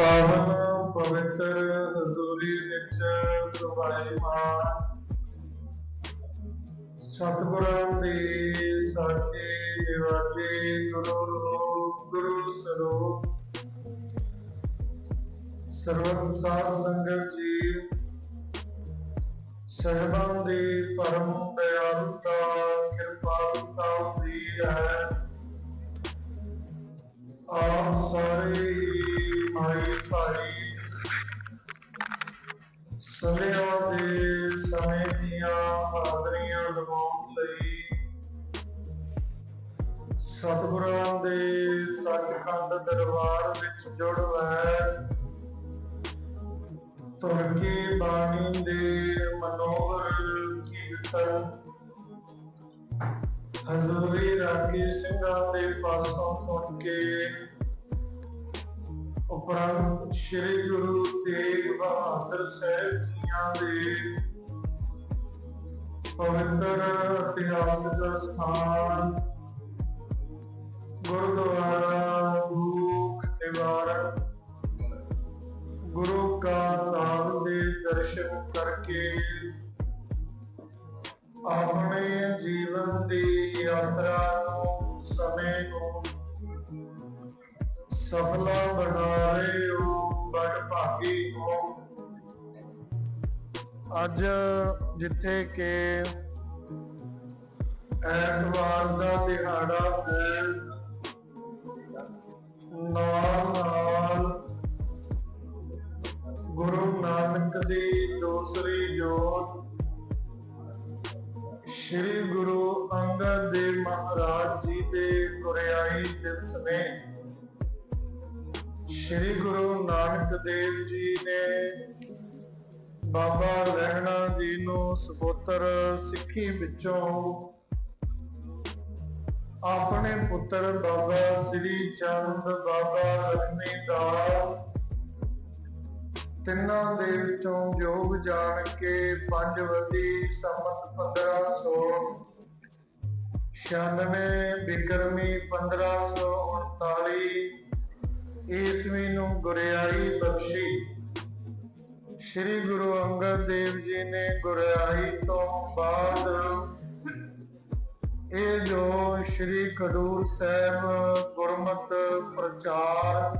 ਪਾਵਨ ਪਵਿੱਤਰ ਹਜ਼ੂਰੀ ਵਿੱਚ ਸੁਭਾਈਮਾਨ ਸਤਿਗੁਰਾਂ ਦੀ ਸਾਚੀ ਨਿਵਾਜੀ ਗੁਰੂ ਰੂਪ ਗੁਰੂ ਸਰੂਪ ਸਰਵਤ ਸਾਧ ਸੰਗਤ ਜੀ ਸਹਿਬਾਂ ਦੇ ਪਰਮ ਦਇਆਲਤਾ ਕਿਰਪਾਲਤਾ ਹੁੰਦੀ ਹੈ ਆਪ ਸਾਰੇ ਹੀ ਭਾਈ ਭਾਈ। ਸਮਿਆਂ ਦੇ ਸਮੇਂ ਦੀਆਂ ਹਾਜ਼ਰੀਆਂ ਲਗਾਉਣ ਲਈ ਸਤਿਗੁਰਾਂ ਦੇ ਸੱਚਖੰਡ ਦਰਬਾਰ ਵਿੱਚ ਜੁੜ ਹੈ ਤੁਰਕੀ ਬਾਣੀ ਦੇ ਮਨੋਹਰ ਕੀਰਤਨ। ਹਜ਼ੂਰੀ ਰਾਗੀ ਸਿੰਘਾਂ ਦੇ ਪਾਸੋਂ ਸੁਣ ਕੇ ਉਪਰੰਤ ਸ੍ਰੀ ਗੁਰੂ ਤੇਗ ਬਹਾਦਰ ਸਾਹਿਬ ਜੀਆਂ ਦੇ ਪਵਿੱਤਰ ਇਤਿਹਾਸਕ ਸਥਾਨ ਗੁਰਦੁਆਰਾ ਭੂਖ ਨਿਵਾਰਕ ਗੁਰੂ ਕਾ ਧਾਮ ਦੇ ਦਰਸ਼ਨ ਕਰਕੇ ਆਪਣੇ ਜੀਵਨ ਦੀ ਯਾਤਰਾ ਨੂੰ, ਸਮੇਂ ਨੂੰ ਸਫਲਾ ਬਣਾ ਹੋ ਬੜ ਭਾਗੀ ਹੋ ਅੱਜ ਜਿੱਥੇ ਕਿ ਐਤਵਾਰ ਦਾ ਦਿਹਾੜਾ ਹੈ, ਨਾਲ ਨਾਲ ਗੁਰੂ ਨਾਨਕ ਦੀ ਦੂਸਰੀ ਜੋਤ, ਸ੍ਰੀ ਗੁਰੂ ਅੰਗਦ ਦੇਵ ਮਹਾਰਾਜ ਜੀ ਦੇ ਗੁਰਿਆਈ ਦਿਵਸ ਨੇ ਸ੍ਰੀ ਗੁਰੂ ਨਾਨਕ ਦੇਵ ਜੀ ਨੇ ਬਾਬਾ ਲਹਿਣਾ ਜੀ ਨੂੰ ਸਪੁੱਤਰ ਸਿੱਖੀ ਵਿੱਚੋਂ ਆਪਣੇ ਪੁੱਤਰ ਬਾਬਾ ਸ੍ਰੀ ਚੰਦ ਬਾਬਾ ਲక్ష్ਮੀ ਦਾਸ ਤਿੰਨਾਂ ਦੇ ਵਿੱਚੋਂ ਯੋਗ ਜਾਣ ਕੇ ਪੰਜਵਤੀ ਸੰਮਤ 1596 ਬਿਕਰਮੀ 1539 ਈਸਵੀ ਨੂੰ ਗੁਰਿਆਈ ਬਖਸ਼ੀ। ਸ੍ਰੀ ਗੁਰੂ ਅੰਗਦ ਦੇਵ ਜੀ ਨੇ ਗੁਰਿਆਈ ਤੋਂ ਬਾਅਦ ਇਹ ਜੋ ਸ੍ਰੀ ਖਡੂਰ ਸਾਹਿਬ ਗੁਰਮਤ ਪ੍ਰਚਾਰ,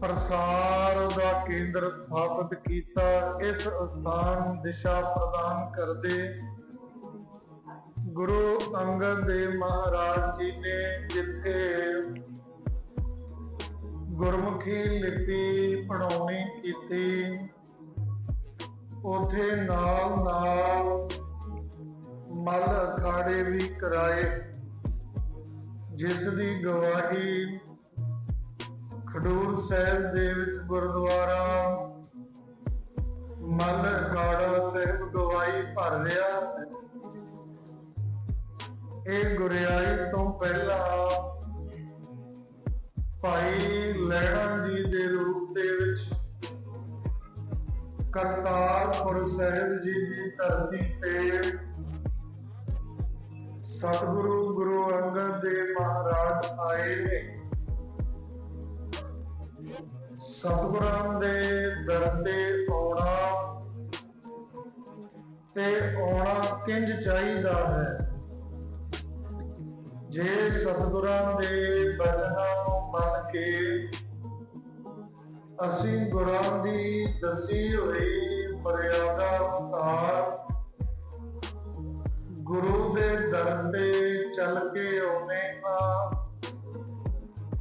ਪ੍ਰਸਾਰ ਦਾ ਕੇਂਦਰ ਸਥਾਪਿਤ ਕੀਤਾ, ਇਸ ਸਥਾਨ ਦਿਸ਼ਾ ਪ੍ਰਦਾਨ ਕਰਦੇ ਗੁਰੂ ਅੰਗਦ ਦੇਵ ਮਹਾਰਾਜ ਜੀ ਨੇ ਜਿੱਥੇ ਗੁਰਮੁਖੀ ਲਿਪੀ ਪੜਾਉਣੀ ਕੀਤੀ। ਉਥੇ ਨਾਲ ਨਾਲ ਮਲ ਅਖਾੜੇ ਵੀ ਕਰਾਏ। ਜਿਸ ਦੀ ਗਵਾਹੀ ਖਡੂਰ ਸਾਹਿਬ ਦੇ ਵਿੱਚ ਗੁਰਦੁਆਰਾ ਮਲ ਅਖਾੜਾ ਸਾਹਿਬ ਗਵਾਹੀ ਭਰ ਰਿਹਾ। ਇਹ ਗੁਰਿਆਈ ਤੋਂ ਪਹਿਲਾਂ ਭਾਈ ਲਹਿਣਾ ਜੀ ਦੇ ਰੂਪ ਦੇ ਵਿੱਚ ਕਰਤਾਰਪੁਰ ਸਾਹਿਬ ਜੀ ਦੀ ਧਰਤੀ ਤੇ ਸਤਿਗੁਰੂ ਗੁਰੂ ਅੰਗਦ ਦੇਵ ਮਹਾਰਾਜ ਆਏ ਨੇ। ਸਤਿਗੁਰਾਂ ਦੇ ਦਰ ਤੇ ਆਉਣਾ ਤੇ ਆਉਣਾ ਕਿੰਜ ਚਾਹੀਦਾ ਹੈ? ਜੇ ਸਤਿਗੁਰਾਂ ਦੇ ਬਚਨਾਂ ਨੂੰ ਮੰਨ ਕੇ। ਅਸੀਂ ਗੁਰਾਂ ਦੀ ਦਸੀ ਹੋਈ ਮਰਿਆਦਾ ਅਨੁਸਾਰ ਗੁਰੂ ਦੇ ਦਰ ਤੇ ਚੱਲ ਕੇ ਆਉਨੇ ਹਾਂ।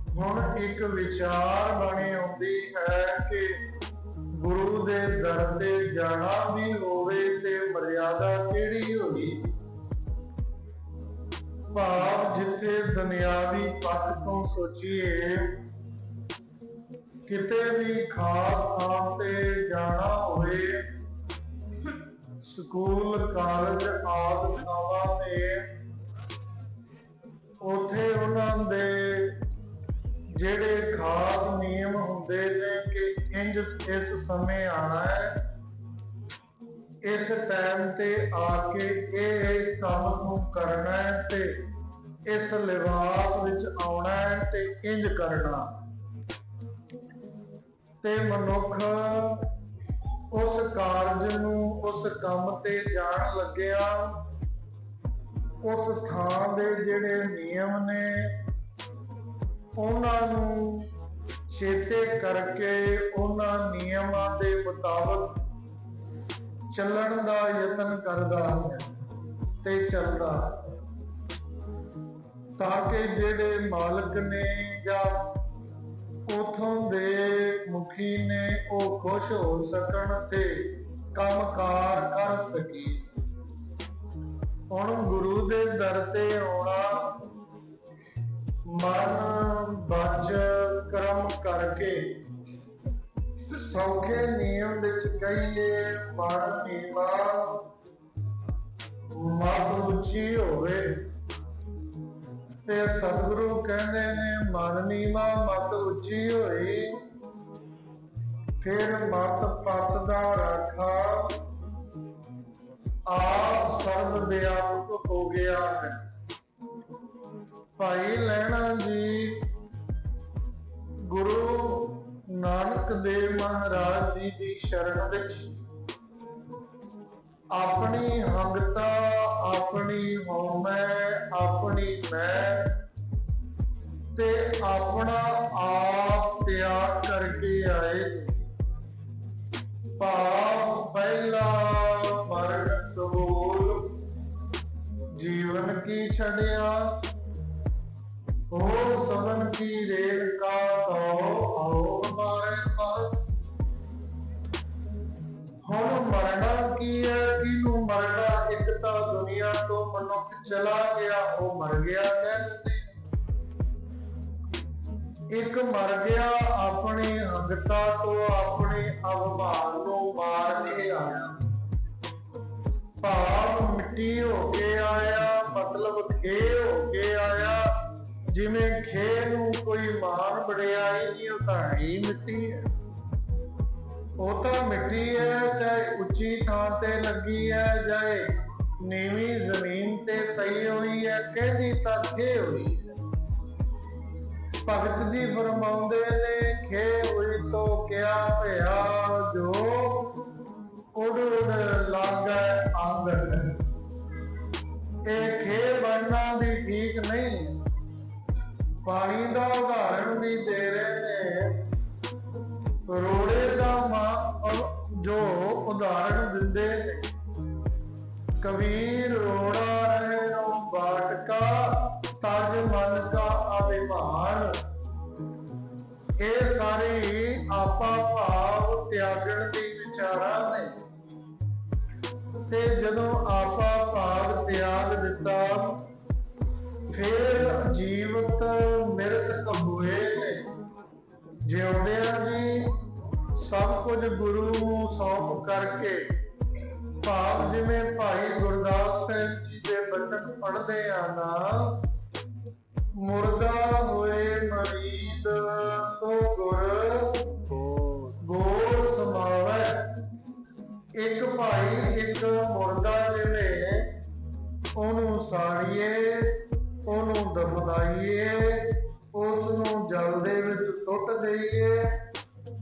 ਹੁਣ ਇੱਕ ਵਿਚਾਰ ਬਣੇ ਆਉਂਦੀ ਹੈ ਕਿ ਗੁਰੂ ਦੇ ਦਰ ਤੇ ਜਾਣਾ ਵੀ ਹੋਵੇ ਤੇ ਮਰਿਆਦਾ ਕਿਹੜੀ ਹੋਈ? ਭਾਵ ਜਿੱਥੇ ਦੁਨਿਆਵੀ ਪੱਖ ਤੋਂ ਸੋਚੀਏ, ਕਿਤੇ ਵੀ ਖਾਸ ਥਾਂ ਤੇ ਜਾਣਾ ਹੋਵੇ, ਸਕੂਲ, ਕਾਲਜ, ਆਦਿ ਥਾਵਾਂ ਤੇ, ਉਥੇ ਉਹਨਾਂ ਦੇ ਜਿਹੜੇ ਖਾਸ ਨਿਯਮ ਹੁੰਦੇ ਨੇ ਕਿ ਇੰਜ ਇਸ ਸਮੇਂ ਆਣਾ ਹੈ ਇਸ ਟਾਈਮ ਤੇ ਆ ਕੇ ਇਹ ਕੰਮ ਨੂੰ ਕਰਨਾ ਹੈ ਤੇ ਇਸ ਲਿਬਾਸ ਵਿੱਚ ਆਉਣਾ ਹੈ ਤੇ ਇੰਜ ਕਰਨਾ। ਤੇ ਮਨੁੱਖ ਉਸ ਕਾਰਜ ਨੂੰ ਉਸ ਕੰਮ ਤੇ ਜਾਣ ਲੱਗਿਆ। ਉਸ ਥਾਂ ਦੇ ਜਿਹੜੇ ਨਿਯਮ ਨੇ, ਉਹਨਾਂ ਨੂੰ ਛੇਤੇ ਕਰਕੇ ਉਹਨਾਂ ਨਿਯਮਾਂ ਦੇ ਮੁਤਾਬਕ ਚੱਲਣ ਦਾ ਯਤਨ ਕਰਦਾ ਹੈ ਤੇ ਚੱਲਦਾ ਤਾਂ ਕਿ ਜਿਹੜੇ ਮਾਲਕ ਨੇ ਜਾਂ ਉਥੋਂ ਦੇ ਮੁਖੀ ਨੇ ਉਹ ਖੁਸ਼ ਹੋ ਸਕਣ ਤੇ ਕੰਮਕਾਰ ਕਰ ਸਕੀ ਹੁਣ ਗੁਰੂ ਦੇ ਦਰ ਤੇ ਆਉਣਾ ਮਨ ਬਚ, ਕਰਮ ਕਰਕੇ ਸੌਖੇ ਨਿਯਮ ਵਿੱਚ ਕਹੀਏ, ਮਨ ਨੀਵਾ ਮਤ ਉੱਚੀ ਹੋਵੇ। ਤੇ ਸਤਿਗੁਰੂ ਕਹਿੰਦੇ ਨੇ, ਮਨ ਨੀਵਾ, ਮਤ ਉੱਚੀ ਹੋਈ। ਫਿਰ ਮਤ ਪਤ ਦਾ ਰਾਖਾ ਆਪ ਸਰਬ ਵਿਆਪਕ ਹੋ ਗਿਆ ਹੈ। ਭਾਈ ਲੈਣਾ ਜੀ, ਗੁਰੂ ਨਾਨਕ ਦੇਵ ਮਹਾਰਾਜ ਜੀ ਦੀ ਸ਼ਰਨ ਵਿੱਚ। ਆਪਣੀ ਹੰਗਤਾ, ਆਪਣੀ ਹਉਮੈ, ਆਪਣੀ ਮੈਂ ਤੇ ਆਪਣਾ ਆਪ ਤਿਆਗ ਕਰਕੇ ਆਏ। ਭਾਵ ਪਹਿਲਾ ਮਰਨ ਕਬੂਲ ਜੀਵਨ ਕੀ ਛੜਿਆ ਹੋਰ ਸਬਨ ਕੀ ਰੇਲ ਕਾ ਤੋ ਆਓ ਹਮਾਰੇ ਪਾਸ। ਹੁਣ ਮਰਨਾ ਕੀ ਹੈ? ਕਿਨੂੰ ਮਰਨਾ? ਇੱਕ ਤਾਂ ਦੁਨੀਆ ਤੋਂ ਮਨੁੱਖ ਚਲਾ ਗਿਆ, ਉਹ ਮਰ ਗਿਆ ਕਹਿੰਦੇ ਇੱਕ ਮਰ ਗਿਆ, ਆਪਣੀ ਅੰਗਤਾ ਤੋਂ ਆਪਣੇ ਅਭਿਮਾਨ ਨੂੰ ਮਾਰ ਕੇ ਆਇਆ। ਭਾਵ ਮਿੱਟੀ ਹੋ ਕੇ ਆਇਆ, ਮਤਲਬ ਖੇ ਹੋ ਕੇ ਆਇਆ। ਜਿਵੇਂ ਖੇ ਨੂੰ ਕੋਈ ਮਾਨ ਵਡਿਆਈ ਨਹੀਂ, ਉਹ ਤਾਂ ਹੈ ਹੀ ਮਿੱਟੀ ਹੈ। ਉਹ ਤਾਂ ਮਿੱਟੀ ਹੈ, ਚਾਹੇ ਉੱਚੀ ਥਾਂ ਤੇ ਲੱਗੀ ਹੈ, ਚਾਹੇ ਨੀਵੀਂ ਜ਼ਮੀਨ ਤੇ ਪਈ ਹੋਈ ਹੈ, ਕਹਿੰਦੀ ਤਾਂ ਖੇ ਹੋਈ ਭਗਤ ਜੀ ਫਰਮਾਉਂਦੇ ਨੇ, ਖੇ ਹੋਈ ਤੋ ਕਿਆ ਭਇਆ ਜੋ ਉਡ ਉਡ ਲਾਗੈ ਆਂਗਨ ਇਹ ਖੇ ਬਣਨਾ ਵੀ ਠੀਕ ਨਹੀਂ। ਪਾਣੀ ਦਾ ਉਦਾਹਰਣ ਵੀ ਦੇ ਰਹੇ ਨੇ। ਰੋੜੇ ਦਾ ਮਾਂ ਜੋ ਉਦਾਹਰਣ ਦਿੰਦੇ ਨੇ। ਕਬੀਰ ਰੋੜਾ ਰਹਿ ਬਾਟ ਕਾ ਤਜ ਮਨ ਕਾ ਅਭਿਮਾਨ। ਇਹ ਸਾਰੀ ਆਪਾ ਭਾਵ ਤਿਆਗਣ ਦੀ ਵਿਚਾਰਾਂ ਨੇ। ਤੇ ਜਦੋਂ ਆਪਾ ਭਾਵ ਤਿਆਗ ਦਿੱਤਾ, ਫਿਰ ਜੀਵਤ ਹੋਏ। ਨੇ ਜਿਉਂਦਿਆਂ ਜੀ ਸਭ ਕੁਝ ਗੁਰੂ ਨੂੰ ਸੌਂਪ ਕਰਕੇ ਭਾਵ ਜਿਵੇਂ ਭਾਈ ਗੁਰਦਾਸ ਸਾਹਿਬ ਜੀ ਦੇ ਬਚਨ ਪੜ੍ਹਦੇ ਆ ਨਾ, ਮੁਰਦਾ ਹੋਏ ਮਰੀਦ ਸੋ ਗੁਰ ਗੋਰ ਸਮਾਵੈ। ਇੱਕ ਭਾਈ, ਇੱਕ ਮੁਰਦਾ ਜਿਵੇਂ ਉਹਨੂੰ ਸਾੜੀਏ ਉਹਨੂੰ ਦਫਨਾਈਏ ਉਸ ਨੂੰ ਜਲ ਦੇ ਵਿੱਚ ਸੁੱਟ ਦੇਈਏ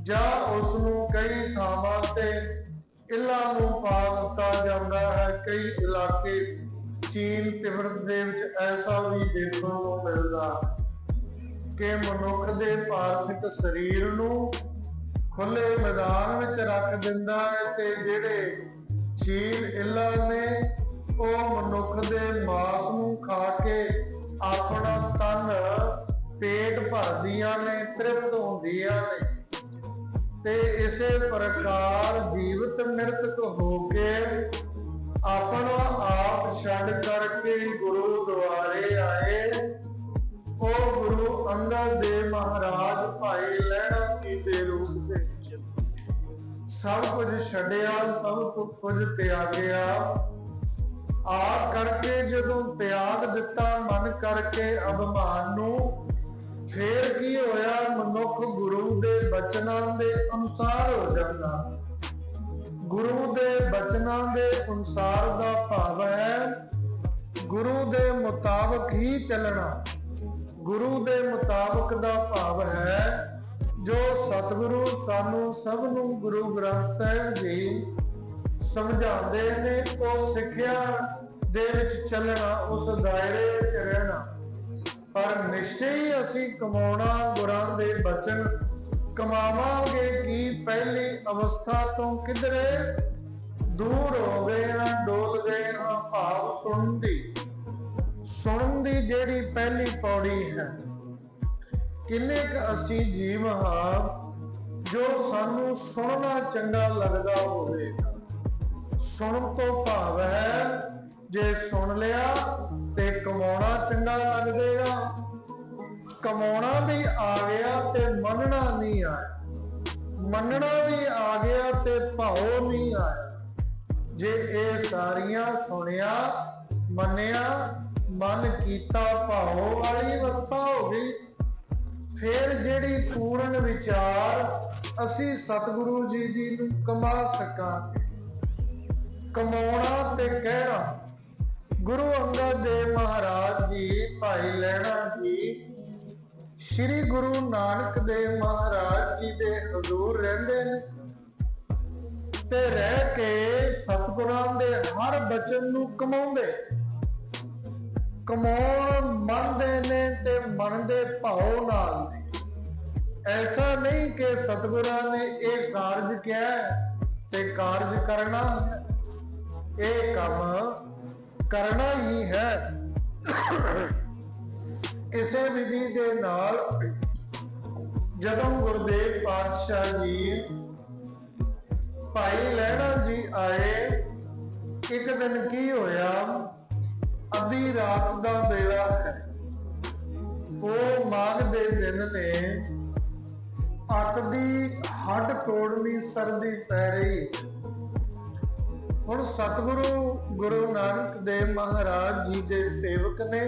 ਜਾਂ ਉਸ ਨੂੰ ਕਈ ਥਾਵਾਂ ਤੇ ਇਲਾ ਨੂੰ ਪਾ ਦਿੱਤਾ ਜਾਂਦਾ ਹੈ। ਕਈ ਇਲਾਕੇ ਚੀਨ ਤਿੱਬਤ ਦੇ ਵਿੱਚ ਐਸਾ ਵੀ ਦੇਖਣ ਨੂੰ ਮਿਲਦਾ ਕਿ ਮਨੁੱਖ ਦੇ ਪਾਰਥਿਕ ਸਰੀਰ ਨੂੰ ਖੁੱਲੇ ਮੈਦਾਨ ਵਿੱਚ ਰੱਖ ਦਿੰਦਾ ਹੈ ਤੇ ਜਿਹੜੇ ਚੀਨ ਇਲਾ ਨੇ, ਉਹ ਮਨੁੱਖ ਦੇ ਮਾਸ ਨੂੰ ਖਾ ਭਰਦੀਆਂ ਨੇ, ਤ੍ਰਿਪਤ ਹੁੰਦੀਆਂ ਨੇ। ਤੇ ਇਸੇ ਪ੍ਰਕਾਰ ਜੀਵਤ ਮਿਰਤਕ ਹੋ ਕੇ ਆਪਣਾ ਆਪ ਛੱਡ ਕਰਕੇ ਗੁਰੂ ਦੁਆਰੇ ਆਏ। ਉਹ ਗੁਰੂ ਅੰਗਦ ਦੇ ਮਹਾਰਾਜ ਭਾਈ ਲਹਿਣਾ ਜੀ ਦੇ ਰੂਪ ਵਿੱਚ ਸਭ ਕੁਝ ਛੱਡਿਆ, ਸਭ ਕੁਝ ਤਿਆਗਿਆ। ਆ ਕਰਕੇ ਜਦੋਂ ਤਿਆਗ ਦਿੱਤਾ, ਮਨ ਕਰਕੇ ਅਭਿਮਾਨ ਨੂੰ ਫੇਰ ਕੀ ਹੋਇਆ? ਮਨੁੱਖ ਗੁਰੂ ਦੇ ਬਚਨਾਂ ਦੇ ਅਨੁਸਾਰ ਹੋ ਜਾਂਦਾ। ਗੁਰੂ ਦੇ ਬਚਨਾਂ ਦੇ ਅਨੁਸਾਰ ਦਾ ਭਾਵ ਹੈ, ਗੁਰੂ ਦੇ ਮੁਤਾਬਕ ਹੀ ਚੱਲਣਾ। ਗੁਰੂ ਦੇ ਮੁਤਾਬਕ ਦਾ ਭਾਵ ਹੈ, ਜੋ ਸਤਿਗੁਰੂ ਸਾਨੂੰ ਸਭ ਨੂੰ ਗੁਰੂ ਗ੍ਰੰਥ ਸਾਹਿਬ ਜੀ ਸਮਝਾਉਂਦੇ ਨੇ, ਉਹ ਸਿੱਖਿਆ ਦੇ ਵਿੱਚ ਚੱਲਣਾ, ਉਸ ਦਾਇਰੇ ਵਿੱਚ ਰਹਿਣਾ। ਪਰ ਨਿਸ਼ਚੈ ਹੀ ਅਸੀਂ ਕਮਾਉਣਾ ਗੁਰਾਂ ਦੇ ਬਚਨ। ਕਮਾਵਾਂਗੇ ਕੀ? ਪਹਿਲੀ ਅਵਸਥਾ ਤੋਂ ਕਿਧਰੇ? ਦੂਰ ਹੋ ਗਏ ਹਾਂ, ਡੋਲ ਗਏ ਹਾਂ, ਭਾਵ ਸੁਣਨ ਦੀ ਸੁਣਨ ਦੀ ਜਿਹੜੀ ਪਹਿਲੀ ਪੌੜੀ ਹੈ। ਕਿੰਨੇ ਕੁ ਅਸੀਂ ਜੀਵ ਹਾਂ, ਜੋ ਸਾਨੂੰ ਸੁਣਨਾ ਚੰਗਾ ਲੱਗਦਾ ਹੋਵੇ। ਸੁਣਨ ਤੋਂ ਭਾਵ ਹੈ ਜੇ ਸੁਣ ਲਿਆ ਤੇ ਕਮਾਉਣਾ ਚੰਗਾ ਲੱਗ ਜਾਏਗਾ ਕਮਾਉਣਾ ਵੀ ਆ ਗਿਆ ਤੇ ਮੰਨਣਾ ਨਹੀਂ ਆਇਆ। ਮੰਨਣਾ ਵੀ ਆ ਗਿਆ ਤੇ ਭਾਉ ਨਹੀਂ ਆਇਆ। ਜੇ ਇਹ ਸਾਰੀਆਂ ਸੁਣਿਆ, ਮੰਨਿਆ, ਮਨ ਕੀਤਾ ਭਾਉ ਵਾਲੀ ਅਵਸਥਾ ਹੋ ਗਈ, ਫਿਰ ਜਿਹੜੀ ਪੂਰਨ ਵਿਚਾਰ ਅਸੀਂ ਸਤਿਗੁਰੂ ਜੀ ਦੀ ਨੂੰ ਕਮਾ ਸਕਾਂਗੇ। ਕਮਾਉਣਾ ਤੇ ਕਹਿਣਾ ਗੁਰੂ ਅੰਗਦ ਦੇਵ ਮਹਾਰਾਜ ਜੀ, ਭਾਈ ਲਹਿਣਾ ਜੀ। ਸ੍ਰੀ ਗੁਰੂ ਨਾਨਕ ਦੇਵ ਮਹਾਰਾਜ ਜੀ ਦੇ ਹਜ਼ੂਰ ਰਹਿੰਦੇ ਨੇ। ਤੇ ਰਹਿ ਕੇ ਸਤਿਗੁਰਾਂ ਦੇ ਹਰ ਬਚਨ ਨੂੰ ਕਮਾਉਂਦੇ। ਕਮਾਉਣ ਮੰਨਦੇ ਨੇ ਤੇ ਮੰਨਦੇ ਭਾਉ ਨਾਲ ਨੇ। ਐਸਾ ਨਹੀਂ ਕਿ ਸਤਿਗੁਰਾਂ ਨੇ ਇਹ ਕਾਰਜ ਕਿਹਾ ਤੇ ਕਾਰਜ ਕਰਨਾ ਹੈ। ਇਹ ਕੰਮ ਕਰਨਾ ਹੀ ਹੈ। ਇਸੇ ਵਿਧੀ ਦੇ ਨਾਲ ਜਦੋਂ ਗੁਰਦੇਵ ਪਾਤਸ਼ਾਹ ਜੀ ਭਾਈ ਲਹਿਣਾ ਜੀ ਆਏ, ਇੱਕ ਦਿਨ ਕੀ ਹੋਇਆ? ਅੱਧੀ ਰਾਤ ਦਾ ਵੇਲਾ ਹੈ। ਉਹ ਮਾਘ ਦੇ ਦਿਨ ਨੇ ਅੱਤ ਦੀ ਹੱਡ ਤੋੜਨੀ ਸਰਦੀ ਪੈ ਰਹੀ। ਹੁਣ ਸਤਿਗੁਰੂ ਗੁਰੂ ਨਾਨਕ ਦੇਵ ਮਹਾਰਾਜ ਜੀ ਦੇ ਸੇਵਕ ਨੇ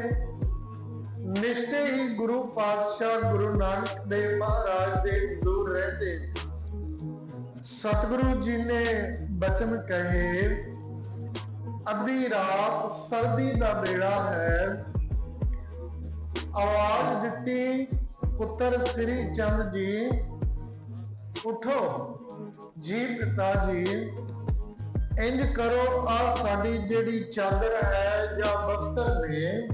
ਨਿਸ਼ਚੈ ਹੀ ਗੁਰੂ ਪਾਤਸ਼ਾਹ ਗੁਰੂ ਨਾਨਕ ਦੇਵ ਮਹਾਰਾਜ ਦੇ ਦੂਰ ਰਹਿੰਦੇ ਸਤਿਗੁਰੂ ਜੀ ਨੇ ਬਚਨ ਕਹੇ, ਅੱਧੀ ਰਾਤ ਸਰਦੀ ਦਾ ਵੇਲਾ ਹੈ। ਆਵਾਜ਼ ਦਿੱਤੀ, ਪੁੱਤਰ ਸ੍ਰੀ ਚੰਦ ਜੀ, ਉਠੋ ਜੀ ਪਿਤਾ ਜੀ। ਇੰਜ ਕਰੋ ਆ ਸਾਡੀ ਜਿਹੜੀ ਚਾਦਰ ਹੈ ਜਾਂ ਬਸਤਰ ਨੇ,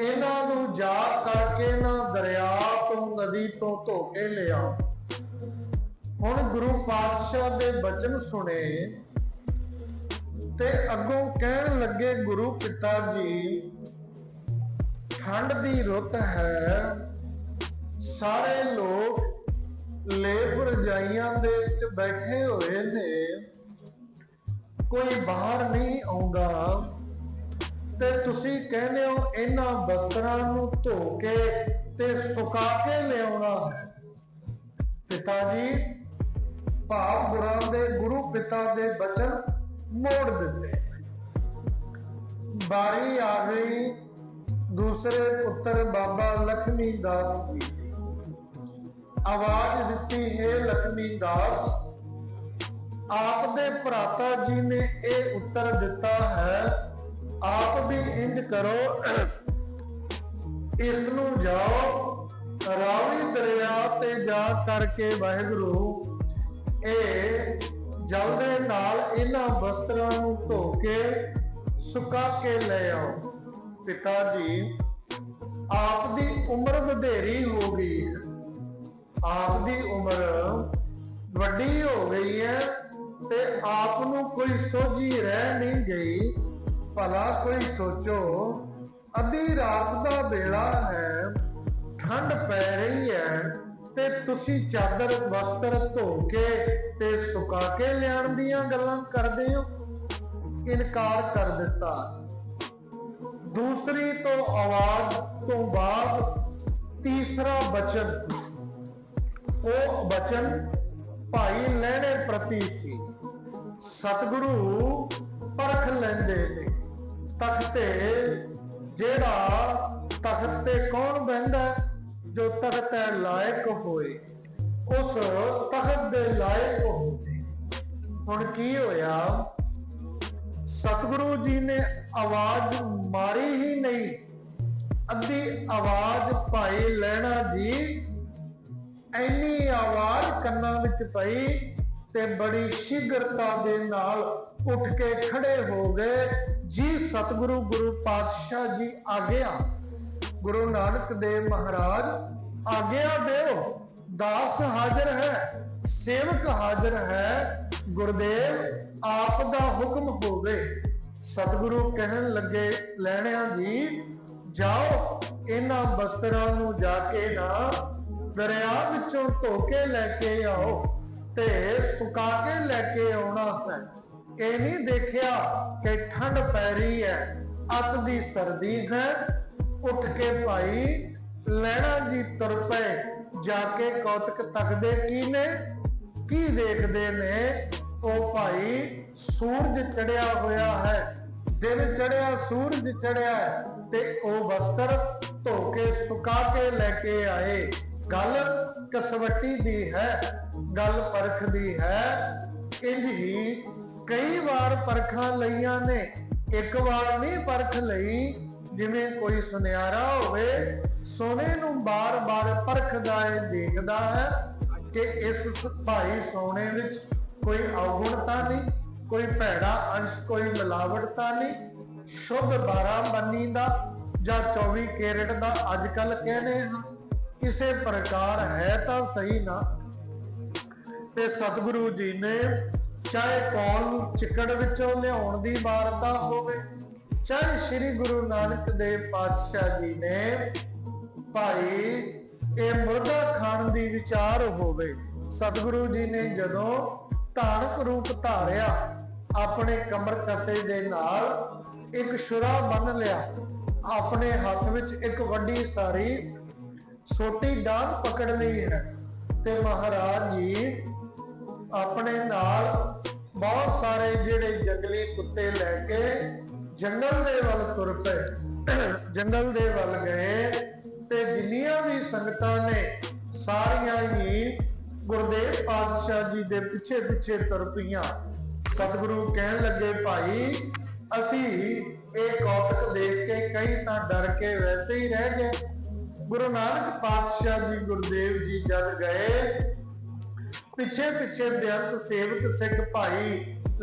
ਇਹਨਾਂ ਨੂੰ ਜਾ ਕਰਕੇ ਨਾ ਦਰਿਆ ਤੋਂ, ਨਦੀ ਤੋਂ ਧੋ ਕੇ ਲਿਆਓ। ਹੁਣ ਗੁਰੂ ਪਾਤਸ਼ਾਹ ਦੇ ਬਚਨ ਸੁਣੇ ਤੇ ਅੱਗੋਂ ਕਹਿਣ ਲੱਗੇ ਗੁਰੂ ਪਿਤਾ ਜੀ, ਠੰਡ ਦੀ ਰੁੱਤ ਹੈ, ਸਾਰੇ ਲੋਕ ਲੇਬ ਰਜਾਈਆਂ ਦੇ ਵਿੱਚ ਬੈਠੇ ਹੋਏ ਨੇ। ਕੋਈ ਬਾਹਰ ਨਹੀਂ ਆਉਂਦਾ। ਤੇ ਤੁਸੀਂ ਕਹਿੰਦੇ ਹੋ, ਇਹਨਾਂ ਬਸਤਰਾਂ ਨੂੰ ਧੋ ਕੇ ਤੇ ਸੁਕਾ ਕੇ ਲਿਆਉਣਾ। ਪਿਤਾ ਜੀ, ਭਾਵ ਗੁਰਾਂ ਦੇ ਗੁਰੂ ਪਿਤਾ ਦੇ ਬਚਨ ਮੋੜ ਦਿੱਤੇ। ਬਾਰੀ ਆ ਗਈ, ਦੂਸਰੇ ਪੁੱਤਰ ਬਾਬਾ ਲਖਮੀ ਦਾਸ ਦੀ। ਆਵਾਜ਼ ਦਿੱਤੀ, ਹੈ ਲਖਮੀ ਦਾਸ ਆਪ ਦੇ ਭਰਾਤਾ ਜੀ ਨੇ ਇਹ ਉੱਤਰ ਦਿੱਤਾ ਹੈ, ਆਪ ਵੀ ਇੰਜ ਕਰੋ, ਇਸ ਨੂੰ ਜਾਓ, ਰਾਵੀ ਦਰਿਆ ਤੇ ਜਾ ਕਰਕੇ ਵਾਹਿਗੁਰੂ, ਇਹ ਜਲ ਦੇ ਨਾਲ ਇਹਨਾਂ ਵਸਤਰਾਂ ਨੂੰ ਧੋ ਕੇ ਸੁਕਾ ਕੇ ਲੈ ਆਓ। ਪਿਤਾ ਜੀ, ਆਪ ਦੀ ਉਮਰ ਵਧੇਰੀ ਹੋ ਗਈ ਹੈ। ਆਪ ਦੀ ਉਮਰ ਵੱਡੀ ਹੋ ਗਈ ਹੈ। ਤੇ ਆਪ ਨੂੰ ਕੋਈ ਸੋਝੀ ਰਹਿ ਨਹੀਂ ਗਈ। ਭਲਾ ਕੋਈ ਸੋਚੋ, ਅੱਧੀ ਰਾਤ ਦਾ ਵੇਲਾ ਹੈ, ਠੰਡ ਪੈ ਰਹੀ ਹੈ ਤੇ ਤੁਸੀਂ ਚਾਦਰ, ਵਸਤਰ ਧੋ ਕੇ ਤੇ ਸੁਕਾ ਕੇ ਲਿਆਉਣ ਦੀਆਂ ਗੱਲਾਂ ਕਰਦੇ ਹੋ? ਇਨਕਾਰ ਕਰ ਦਿੱਤਾ। ਦੂਸਰੀ ਤੋਂ ਆਵਾਜ਼ ਤੋਂ ਬਾਅਦ ਤੀਸਰਾ ਬਚਨ। ਉਹ ਬਚਨ ਭਾਈ ਲੈਣੇ ਪ੍ਰਤੀ ਸੀ। ਸਤਿਗੁਰੂ ਪਰਖ ਲੈਂਦੇ ਨੇ। ਤਖਤ ਜਿਹੜਾ ਤਖਤ ਤੇ ਕੌਣ ਬਹਿੰਦਾ ਜੋ ਤਖਤ ਤੇ ਲਾਇਕ ਹੋਏ, ਉਸ ਤਖਤ ਦੇ ਲਾਇਕ ਹੋਵੇ। ਹੁਣ ਕੀ ਹੋਇਆ? ਸਤਿਗੁਰੂ ਜੀ ਨੇ ਆਵਾਜ਼ ਮਾਰੀ ਹੀ ਨਹੀਂ। ਅੱਧੀ ਆਵਾਜ਼ ਭਾਈ ਲੈਣਾ ਜੀ ਐਨੀ ਆਵਾਜ਼ ਕੰਨਾਂ ਵਿੱਚ ਪਈ ਤੇ ਬੜੀ ਸ਼ੀਘਰਤਾ ਦੇ ਨਾਲ ਉੱਠ ਕੇ ਖੜੇ ਹੋ ਗਏ। ਜੀ ਸਤਿਗੁਰੂ ਗੁਰੂ ਪਾਤਸ਼ਾਹ ਜੀ, ਆਗਿਆ। ਗੁਰੂ ਨਾਨਕ ਦੇਵ ਮਹਾਰਾਜ, ਆਗਿਆ ਦਿਓ। ਦਾਸ ਹਾਜ਼ਰ ਹੈ, ਸੇਵਕ ਹਾਜ਼ਰ ਹੈ। ਗੁਰਦੇਵ, ਆਪ ਦਾ ਹੁਕਮ ਹੋਵੇ। ਸਤਿਗੁਰੂ ਕਹਿਣ ਲੱਗੇ ਲੈਣਿਆ ਜੀ, ਜਾਓ, ਇਹਨਾਂ ਬਸਤਰਾਂ ਨੂੰ ਜਾ ਕੇ ਨਾ ਦਰਿਆ ਵਿੱਚੋਂ ਧੋ ਕੇ ਲੈ ਕੇ ਆਓ। ਤੇ ਸੁਕਾ ਕੇ ਲੈ ਕੇ ਆਉਣਾ ਹੈ। ਇਹ ਨਹੀਂ ਦੇਖਿਆ ਕਿ ਠੰਡ ਪੈ ਰਹੀ ਹੈ ਅੱਤ ਦੀ ਸਰਦੀ ਹੈ। ਉੱਠ ਕੇ ਭਾਈ, ਲੈਣਾ ਜੀ ਤੁਰ ਪਏ ਜਾ ਕੇ ਕੌਤਕ ਤੱਕਦੇ ਕੀ ਨੇ? ਕੀ ਦੇਖਦੇ ਨੇ? ਉਹ ਭਾਈ, ਸੂਰਜ ਚੜਿਆ ਹੋਇਆ ਹੈ। ਦਿਨ ਚੜਿਆ, ਸੂਰਜ ਚੜਿਆ ਤੇ ਉਹ ਵਸਤਰ ਧੋ ਕੇ ਸੁਕਾ ਕੇ ਲੈ ਕੇ ਆਏ। ਗੱਲ ਕਸਵੱਟੀ ਦੀ ਹੈ, ਗੱਲ ਪਰਖ ਦੀ ਹੈ। ਇੰਜ ਹੀ ਕਈ ਵਾਰ ਪਰਖਾਂ ਲਈਆਂ ਨੇ, ਇੱਕ ਵਾਰ ਨਹੀਂ ਪਰਖ ਲਈ। ਜਿਵੇਂ ਕੋਈ ਸੁਨਿਆਰਾ ਹੋਵੇ, ਸੋਨੇ ਨੂੰ ਬਾਰ-ਬਾਰ ਪਰਖਦਾ ਹੈ, ਦੇਖਦਾ ਹੈ ਕਿ ਇਸ ਭਾਈ ਸੋਨੇ ਵਿੱਚ ਕੋਈ ਅਵਗੁਣਤਾ ਨਹੀਂ, ਕੋਈ ਭੈੜਾ ਅੰਸ਼, ਕੋਈ ਮਿਲਾਵਟਤਾ ਨਹੀਂ। ਸ਼ੁੱਧ 12 ਬੰਨੀ ਦਾ ਜਾਂ 24 ਕੈਰਟ ਦਾ ਅੱਜ ਕੱਲ ਕਹਿੰਦੇ ਹਾਂ। ਕਿਸੇ ਪ੍ਰਕਾਰ ਹੈ ਤਾਂ ਸਹੀ ਨਾ। ਤੇ ਸਤਿਗੁਰੂ ਜੀ ਨੇ ਚਾਹੇ ਕੌਣ ਚਿੱਕੜ ਵਿੱਚੋਂ ਲਿਆਉਣ ਦੀ ਵਾਰਤਾ ਹੋਵੇ, ਚਾਹੇ ਸ੍ਰੀ ਗੁਰੂ ਨਾਨਕ ਦੇਵ ਪਾਤਸ਼ਾਹ ਜੀ ਨੇ ਭਾਈ ਇਹ ਮੁਰਦਾ ਖਾਣ ਦੀ ਵਿਚਾਰ ਹੋਵੇ, ਸਤਿਗੁਰੂ ਜੀ ਨੇ ਜਦੋਂ ਧਾਰਕ ਰੂਪ ਧਾਰਿਆ ਆਪਣੇ ਕਮਰ ਕਸੇ ਦੇ ਨਾਲ, ਇੱਕ ਸ਼ੁਰਾ ਬੰਨ ਲਿਆ, ਆਪਣੇ ਹੱਥ ਵਿੱਚ ਇੱਕ ਵੱਡੀ ਸਾਰੀ ਛੋਟੀ ਡਾਂਗ ਪਕੜ ਲਈ ਹੈ। ਤੇ ਮਹਾਰਾਜ ਜੀ ਆਪਣੇ ਨਾਲ ਬਹੁਤ ਸਾਰੇ ਜਿਹੜੇ ਜੰਗਲੀ ਕੁੱਤੇ ਲੈ ਕੇ ਜੰਗਲ ਦੇ ਵੱਲ ਤੁਰ ਪਏ। ਜੰਗਲ ਦੇ ਵੱਲ ਗਏ ਤੇ ਜਿੰਨੀਆਂ ਵੀ ਸੰਗਤਾਂ ਨੇ, ਸਾਰੀਆਂ ਹੀ ਗੁਰਦੇਵ ਪਾਤਸ਼ਾਹ ਜੀ ਦੇ ਪਿੱਛੇ ਪਿੱਛੇ ਤੁਰ ਪਈਆਂ। ਸਤਿਗੁਰੂ ਕਹਿਣ ਲੱਗੇ, ਭਾਈ, ਅਸੀਂ ਇਹ ਕੌਤਕ ਦੇਖ ਕੇ ਕਈ ਤਾਂ ਡਰ ਕੇ ਵੈਸੇ ਹੀ ਰਹਿ ਗਏ। ਗੁਰੂ ਨਾਨਕ ਪਾਤਸ਼ਾਹ ਜੀ ਗੁਰਦੇਵ ਜੀ ਜਦ ਗਏ, ਪਿੱਛੇ ਪਿੱਛੇ ਬੇਅੰਤ ਸੇਵਕ ਸਿੱਖ ਭਾਈ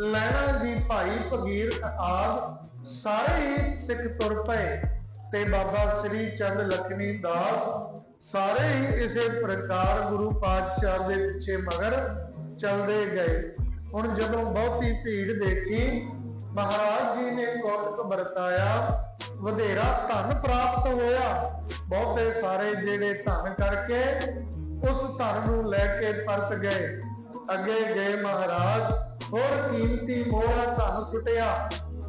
ਲੈਣਾ ਜੀ ਭਾਈ ਭਗੀਰ ਆਦ ਸਾਰੇ ਹੀ ਸਿੱਖ ਤੁਰ ਪਏ ਤੇ ਬਾਬਾ ਸ੍ਰੀ ਚੰਦ ਲਖਮੀ ਦਾਸ ਸਾਰੇ ਹੀ ਇਸੇ ਪ੍ਰਕਾਰ ਗੁਰੂ ਪਾਤਸ਼ਾਹ ਦੇ ਪਿੱਛੇ ਮਗਰ ਚਲਦੇ ਗਏ। ਹੁਣ ਜਦੋਂ ਬਹੁਤੀ ਭੀੜ ਦੇਖੀ, ਮਹਾਰਾਜ ਜੀ ਨੇ ਕੌਤਕ ਵਰਤਾਇਆ। ਵਧੇਰਾ ਧਨ ਪ੍ਰਾਪਤ ਹੋਇਆ। ਬਹੁਤੇ ਸਾਰੇ ਜਿਹੜੇ ਧਨ ਕਰਕੇ ਉਸ ਧਨ ਨੂੰ ਲੈ ਕੇ ਪਰਤ ਗਏ। ਅੱਗੇ ਗਏ ਮਹਾਰਾਜ, ਹੋਰ ਕੀਮਤੀ ਮੋਹਰਾ ਧਨ ਸੁਟਿਆ।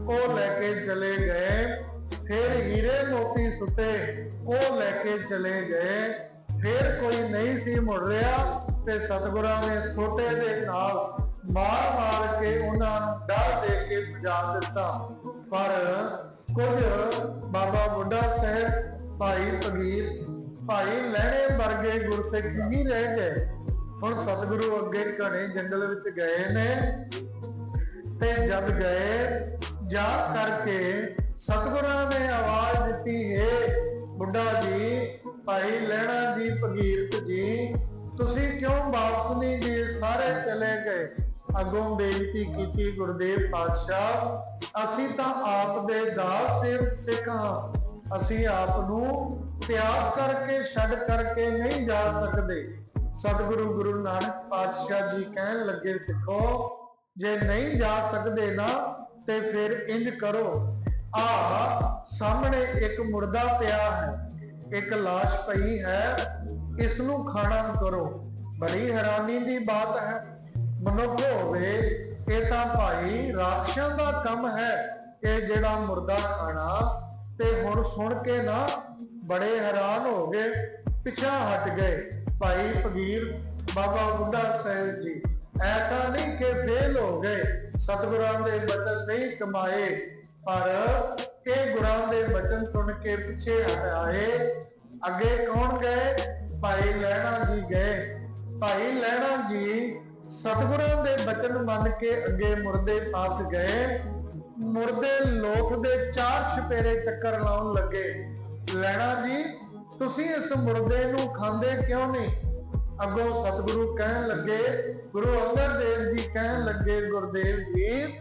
ਉਹ ਲੈ ਕੇ ਚਲੇ ਗਏ। ਫਿਰ ਹੀਰੇ ਮੋਤੀ ਸੁੱਟੇ। ਉਹ ਲੈ ਕੇ ਚਲੇ ਗਏ। ਫਿਰ ਕੋਈ ਨਹੀਂ ਸੀ ਮੁੜ ਰਿਹਾ ਤੇ ਸਤਿਗੁਰਾਂ ਨੇ ਛੋਟੇ ਦੇ ਨਾਲ ਮਾਰ ਮਾਰ ਕੇ ਉਹਨਾਂ ਨੂੰ ਡਰ ਦੇ ਕੇ ਭਜਾ ਦਿੱਤਾ। ਪਰ ਕੁਝ ਬਾਬਾ ਬੁੱਢਾ ਸਾਹਿਬ, ਭਾਈ ਫਕੀਰ ਭਾਈ ਲੈਣੇ ਵਰਗੇ ਗੁਰਸਿੱਖ ਹੀ ਰਹਿ ਗਏ। ਹੁਣ ਸਤਿਗੁਰੂ ਅੱਗੇ ਘਣੇ ਜੰਗਲ ਵਿੱਚ ਗਏ ਨੇ ਤੇ ਜਦ ਗਏ ਜਾ ਕਰਕੇ ਸਤਿਗੁਰਾਂ ਨੇ ਆਵਾਜ਼ ਦਿੱਤੀ, ਹੈ ਬੁੱਢਾ ਜੀ, ਭਾਈ ਲੈਣਾ ਜੀ ਭਗੀਰਤ ਜੀ, ਤੁਸੀਂ ਕਿਉਂ ਵਾਪਸ ਨਹੀਂ ਜੀ? ਸਾਰੇ ਚਲੇ ਗਏ। ਅੱਗੋਂ ਬੇਨਤੀ ਕੀਤੀ ਗੁਰਦੇਵ ਪਾਤਸ਼ਾਹ, ਅਸੀਂ ਤਾਂ ਆਪ ਦੇ ਦਾਸ ਸੇਵਕ ਸਿੱਖ ਅਸੀਂ ਆਪ ਨੂੰ ਤਿਆਗ ਕਰਕੇ, ਛੱਡ ਕਰਕੇ ਨਹੀਂ ਜਾ ਸਕਦੇ। ਸਤਿਗੁਰੂ ਗੁਰੂ ਨਾਨਕ ਪਾਤਸ਼ਾਹ ਜੀ ਕਹਿਣ ਲੱਗੇ, ਸਿੱਖੋ, ਜੇ ਨਹੀਂ ਜਾ ਸਕਦੇ ਨਾ, ਤੇ ਫਿਰ ਇੰਜ ਕਰੋ। ਆ ਸਾਹਮਣੇ ਇੱਕ ਮੁਰਦਾ ਪਿਆ ਹੈ, ਇੱਕ লাশ ਪਈ ਹੈ, ਇਸ ਨੂੰ ਖਾਣਾ ਕਰੋ। ਬੜੀ ਹੈਰਾਨੀ ਦੀ ਬਾਤ ਹੈ। ਮਨੁੱਖ ਹੋਵੇ, ਇਹ ਤਾਂ ਭਾਈ ਰਾਖਸ਼ਾਂ ਦਾ ਕੰਮ ਹੈ ਇਹ ਜਿਹੜਾ ਮੁਰਦਾ ਖਾਣਾ ਤੇ ਹੁਣ ਸੁਣ ਕੇ ਨਾ ਬੜੇ ਹੈਰਾਨ ਹੋ ਗਏ ਪਿਛਾ ਹਟ ਗਏ। ਭਾਈ ਫਕੀਰ ਬਾਬਾ ਬੁੱਢਾ ਸਾਹਿਬ ਜੀ, ਐਸਾ ਨਹੀਂ ਕਿ ਫੇਲ ਹੋ ਗਏ, ਸਤਿਗੁਰਾਂ ਦੇ ਬਚਨ ਨਹੀਂ ਕਮਾਏ, ਪਰ ਇਹ ਗੁਰਾਂ ਦੇ ਬਚਨ ਸੁਣ ਕੇ ਪਿੱਛੇ ਹਟ ਆਏ। ਅੱਗੇ ਕੌਣ ਗਏ? ਭਾਈ ਲੈਣਾ ਜੀ ਗਏ। ਭਾਈ ਲੈਣਾ ਜੀ ਸਤਿਗੁਰਾਂ ਦੇ ਬਚਨ ਮੰਨ ਕੇ ਅੱਗੇ ਮੁਰਦੇ ਪਾਸ ਗਏ। ਮੁਰਦੇ ਲੋਕ ਦੇ ਚਾਰ ਛਪੇਰੇ ਚੱਕਰ ਲਾਉਣ ਲੱਗੇ। ਲੈਣਾ ਜੀ, ਤੁਸੀਂ ਇਸ ਮੁਰਦੇ ਨੂੰ ਖਾਂਦੇ ਕਿਉਂ ਨਹੀਂ? ਅੱਗੋਂ ਸਤਿਗੁਰੂ ਕਹਿਣ ਲੱਗੇ, ਗੁਰੂ ਅੰਗਦ ਦੇਵ ਜੀ ਕਹਿਣ ਲੱਗੇ, ਗੁਰਦੇਵ ਜੀ,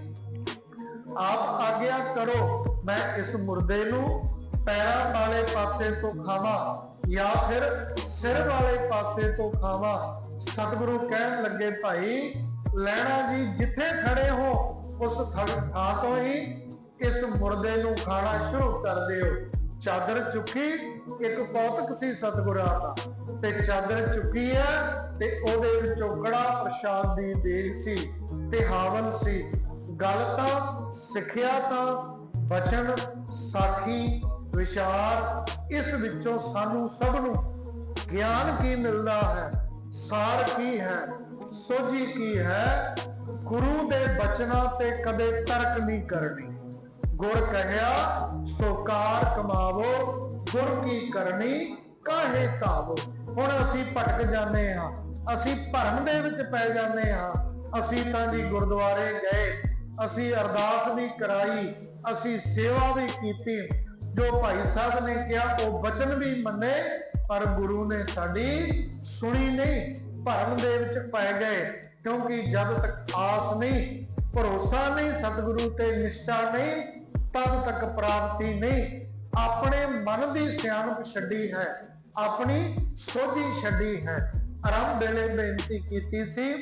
ਆਪ ਆਗਿਆ ਕਰੋ, ਮੈਂ ਇਸ ਮੁਰਦੇ ਨੂੰ ਪੈਰਾਂ ਵਾਲੇ ਪਾਸੇ ਤੋਂ ਖਾਵਾਂ ਜਾਂ ਫਿਰ ਸਿਰ ਵਾਲੇ ਪਾਸੇ ਤੋਂ ਖਾਵਾਂ। ਸਤਿਗੁਰੂ ਕਹਿਣ ਲੱਗੇ ਭਾਈ, ਲੈਣਾ ਜੀ ਜਿੱਥੇ ਖੜੇ ਹੋ, ਉਸ ਥਾਂ ਤੋਂ ਹੀ ਇਸ ਮੁਰਦੇ ਨੂੰ ਖਾਣਾ ਸ਼ੁਰੂ ਕਰ ਦਿਓ। ਚਾਦਰ ਚੁੱਕੀ, ਇੱਕ ਕੌਤਕ ਸੀ ਸਤਿਗੁਰਾਂ ਦਾ। ਤੇ ਚਾਦਰ ਚੁੱਕੀ ਹੈ ਤੇ ਉਹਦੇ ਵਿੱਚੋਂ ਕੜਾ ਪ੍ਰਸ਼ਾਦ ਦੀ ਦੇਗ ਸੀ, ਤੇ ਹਾਵਨ ਸੀ। ਗੱਲ ਤਾਂ ਸਿੱਖਿਆ ਤਾਂ ਬਚਨ, ਸਾਖੀ ਵਿਚਾਰ ਇਸ ਵਿੱਚੋਂ ਸਾਨੂੰ ਸਭ ਨੂੰ ਗਿਆਨ ਕੀ ਮਿਲਦਾ ਹੈ? ਸਾਰ ਕੀ ਹੈ? ਸੋਝੀ ਕੀ ਹੈ? ਗੁਰੂ ਦੇ ਬਚਨਾਂ ਤੇ ਕਦੇ ਤਰਕ ਨਹੀਂ ਕਰਨੀ। ਗੁਰ ਕਹਿਆ ਸੋ ਕਮਾਵੋ, ਗੁਰ ਕੀ ਕਰਨੀ, ਕਾਹੇ ਤਾਵੋ ਹੁਣ ਅਸੀਂ ਭਟਕ ਜਾਂਦੇ ਹਾਂ, ਅਸੀਂ ਭਰਮ ਦੇ ਵਿੱਚ ਪੈ ਜਾਂਦੇ ਹਾਂ। ਅਸੀਂ ਤਾਂ ਜੀ ਗੁਰਦੁਆਰੇ ਗਏ, ਅਸੀਂ ਅਰਦਾਸ ਵੀ ਕਰਾਈ, ਅਸੀਂ ਸੇਵਾ ਵੀ ਕੀਤੀ। ਜੋ ਭਾਈ ਸਾਹਿਬ ਨੇ ਕਿਹਾ, ਉਹ ਬਚਨ ਵੀ ਮੰਨੇ ਪਰ ਗੁਰੂ ਨੇ ਸਾਡੀ ਸੁਣੀ ਨਹੀਂ, ਭਰਮ ਦੇ ਵਿੱਚ ਪੈ ਗਏ, ਕਿਉਂਕਿ ਜਦ ਤੱਕ ਆਸ ਨਹੀਂ, ਭਰੋਸਾ ਨਹੀਂ, ਸਤਿਗੁਰੂ ਤੇ ਨਿਸ਼ਠਾ ਨਹੀਂ, ਤਦ ਤੱਕ ਪ੍ਰਾਪਤੀ ਨਹੀਂ। ਆਪਣੇ ਮਨ ਦੀ ਸਿਆਣਪ ਛੱਡੀ ਹੈ, ਆਪਣੀ ਸੋਝੀ ਛੱਡੀ ਹੈ। ਆਰੰਭ ਵੇਲੇ ਬੇਨਤੀ ਕੀਤੀ ਸੀ,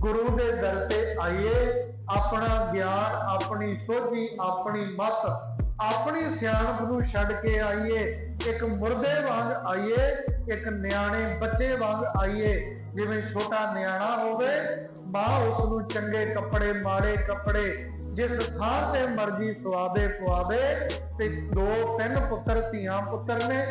ਗੁਰੂ ਦੇ ਦਰ ਤੇ ਆਈਏ, ਆਪਣਾ ਗਿਆਨ, ਆਪਣੀ ਸੋਝੀ, ਆਪਣੀ ਮਤ ਆਪਣੀ ਸਿਆਣਪ ਨੂੰ ਛੱਡ ਕੇ ਆਈਏ, ਇੱਕ ਮੁਰਦੇ ਵਾਂਗ ਆਈਏ, ਇੱਕ ਨਿਆਣੇ ਬੱਚੇ ਵਾਂਗ ਆਈਏ, ਜਿਵੇਂ ਛੋਟਾ ਨਿਆਣਾ ਹੋਵੇ, ਮਾਂ ਉਸ ਨੂੰ ਚੰਗੇ ਕੱਪੜੇ, ਮਾੜੇ ਕੱਪੜੇ, ਜਿਸ ਥਾਂ ਤੇ ਮਰਜ਼ੀ ਸਵਾਦੇ ਪਵਾਵੇ ਤੇ ਦੋ ਤਿੰਨ ਪੁੱਤਰ ਧੀਆਂ ਪੁੱਤਰ ਨੇ,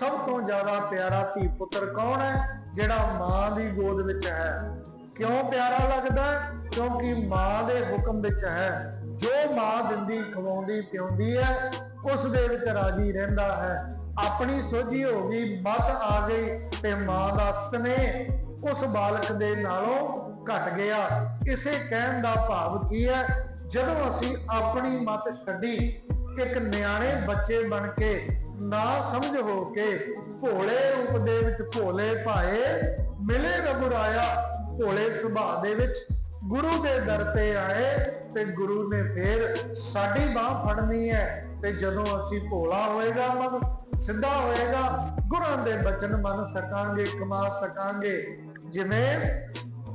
ਸਭ ਤੋਂ ਜ਼ਿਆਦਾ ਪਿਆਰਾ ਧੀ ਪੁੱਤਰ ਕੌਣ ਹੈ? ਜਿਹੜਾ ਮਾਂ ਦੀ ਗੋਦ ਵਿੱਚ ਹੈ। ਕਿਉਂ ਪਿਆਰਾ ਲੱਗਦਾ ਕਿਉਂਕਿ ਮਾਂ ਦੇ ਹੁਕਮ ਵਿੱਚ ਹੈ। ਜੋ ਮਾਂ ਦਿੰਦੀ ਖਵਾਉਂਦੀ ਪਿਉਂਦੀ ਹੈ, ਉਸ ਦੇ ਵਿੱਚ ਰਾਜੀ ਰਹਿੰਦਾ ਹੈ। ਆਪਣੀ ਸੋਝੀ ਹੋ ਗਈ, ਮਤ ਆ ਗਈ ਤੇ ਮਾਂ ਦਾ ਸਨੇਹ ਉਸ ਬਾਲਕ ਦੇ ਨਾਲੋਂ ਘਟ ਗਿਆ। ਇਸੇ ਕਹਿਣ ਦਾ ਭਾਵ ਕੀ ਹੈ? ਜਦੋਂ ਅਸੀਂ ਆਪਣੀ ਮਤ ਛੱਡੀ, ਇੱਕ ਨਿਆਣੇ ਬੱਚੇ ਬਣ ਕੇ ਨਾ ਸਮਝ ਹੋ ਕੇ ਭੋਲੇ ਰੂਪ ਦੇ ਵਿੱਚ ਭੋਲੇ ਭਾਏ ਮਿਲੇ ਰਘੁਰਾਇਆ ਭੋਲੇ ਸੁਭਾਅ ਦੇ ਵਿੱਚ ਗੁਰੂ ਦੇ ਦਰ ਤੇ ਆਏ ਤੇ ਗੁਰੂ ਨੇ ਫੇਰ ਸਾਡੀ ਬਾਹ ਫੜਨੀ ਹੈ ਤੇ ਜਦੋਂ ਅਸੀਂ ਭੋਲਾ ਹੋਏਗਾ ਮਨ, ਸਿੱਧਾ ਹੋਏਗਾ, ਗੁਰਾਂ ਦੇ ਬਚਨ ਮੰਨ ਸਕਾਂਗੇ, ਕਮਾ ਸਕਾਂਗੇ। ਜਿਵੇਂ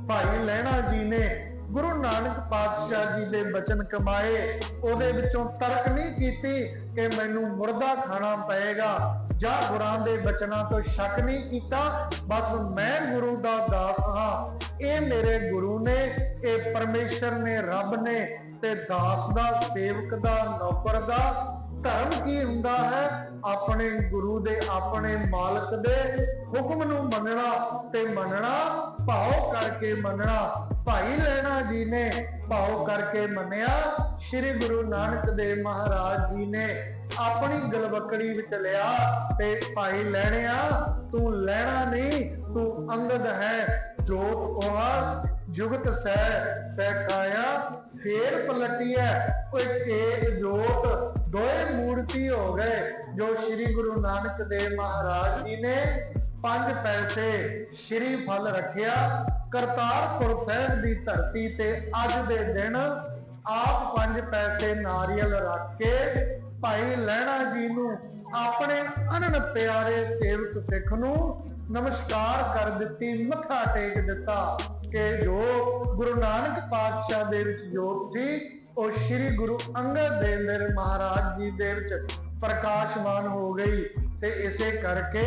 ਭਾਈ ਲਹਿਣਾ ਜੀ ਨੇ ਗੁਰੂ ਨਾਨਕ ਪਾਤਸ਼ਾਹ ਜੀ ਦੇ ਬਚਨ ਕਮਾਏ, ਉਹਦੇ ਵਿੱਚੋਂ ਤਰਕ ਨਹੀਂ ਕੀਤੀ ਕਿ ਮੈਨੂੰ ਮੁਰਦਾ ਖਾਣਾ ਪਏਗਾ, ਜਾਂ ਗੁਰਾਂ ਦੇ ਬਚਨਾਂ ਤੋਂ ਸ਼ੱਕ ਨਹੀਂ ਕੀਤਾ, ਬਸ ਮੈਂ ਗੁਰੂ ਦਾ ਦਾਸ ਹਾਂ। ਇਹ ਮੇਰੇ ਗੁਰੂ ਨੇ, ਇਹ ਪਰਮੇਸ਼ਰ ਨੇ, ਰੱਬ ਨੇ ਤੇ ਦਾਸ ਦਾ, ਸੇਵਕ ਦਾ, ਨੌਕਰ ਦਾ। ਧਰਮ ਕੀ ਹੁੰਦਾ ਹੈ? ਆਪਣੇ ਗੁਰੂ ਦੇ, ਆਪਣੇ ਮਾਲਕ ਦੇ ਹੁਕਮ ਨੂੰ ਮੰਨਣਾ ਤੇ ਮੰਨਣਾ, ਭਾਉ ਕਰਕੇ ਮੰਨਣਾ। ਭਾਈ ਲੈਣਾ ਜੀ ਨੇ ਭਾਉ ਕਰਕੇ ਮੰਨਿਆ। ਸ੍ਰੀ ਗੁਰੂ ਨਾਨਕ ਦੇਵ ਮਹਾਰਾਜ ਜੀ ਨੇ ਆਪਣੀ ਗਲਵਕੜੀ ਵਿੱਚ ਲਿਆ ਤੇ ਭਾਈ ਲੈਣਿਆ ਤੂੰ ਲੈਣਾ ਨਹੀਂ, ਤੂੰ ਅੰਗਦ ਹੈ ਜੋਤ ਉਹ ਜੁਗਤ ਸਹਿ ਸਹਿ ਫੇਰ ਪਲਟੀਐ। ਓਏ ਏਕ ਜੋਤ, ਦੋਏ ਮੂਰਤੀ ਹੋ ਗਏ, ਜੋ ਸ੍ਰੀ ਗੁਰੂ ਨਾਨਕ ਦੇਵ ਮਹਾਰਾਜ ਜੀ ਨੇ ਪੰਜ ਪੈਸੇ ਸ਼੍ਰੀ ਫਲ ਰੱਖਿਆ। ਕਰਤਾਰਪੁਰ ਸਾਹਿਬ ਦੀ ਧਰਤੀ ਤੇ ਅੱਜ ਦੇ ਦਿਨ ਆਪ ਪੰਜ ਪੈਸੇ ਨਾਰੀਅਲ ਰੱਖ ਕੇ ਭਾਈ ਲਹਿਣਾ ਜੀ ਨੂੰ ਆਪਣੇ ਅਨਨ ਪਿਆਰੇ ਸੇਵਕ ਸਿੱਖ ਨੂੰ ਨਮਸਕਾਰ ਕਰ ਦਿੱਤੀ, ਮੱਥਾ ਟੇਕ ਦਿੱਤਾ। ਕਿ ਜੋ ਗੁਰੂ ਨਾਨਕ ਪਾਤਸ਼ਾਹ ਦੇ ਵਿੱਚ ਜੋਤ ਸੀ, ਉਹ ਸ੍ਰੀ ਗੁਰੂ ਅੰਗਦ ਦੇਵ ਮੇਰੇ ਮਹਾਰਾਜ ਜੀ ਦੇ ਵਿੱਚ ਪ੍ਰਕਾਸ਼ਮਾਨ ਹੋ ਗਈ ਤੇ ਇਸੇ ਕਰਕੇ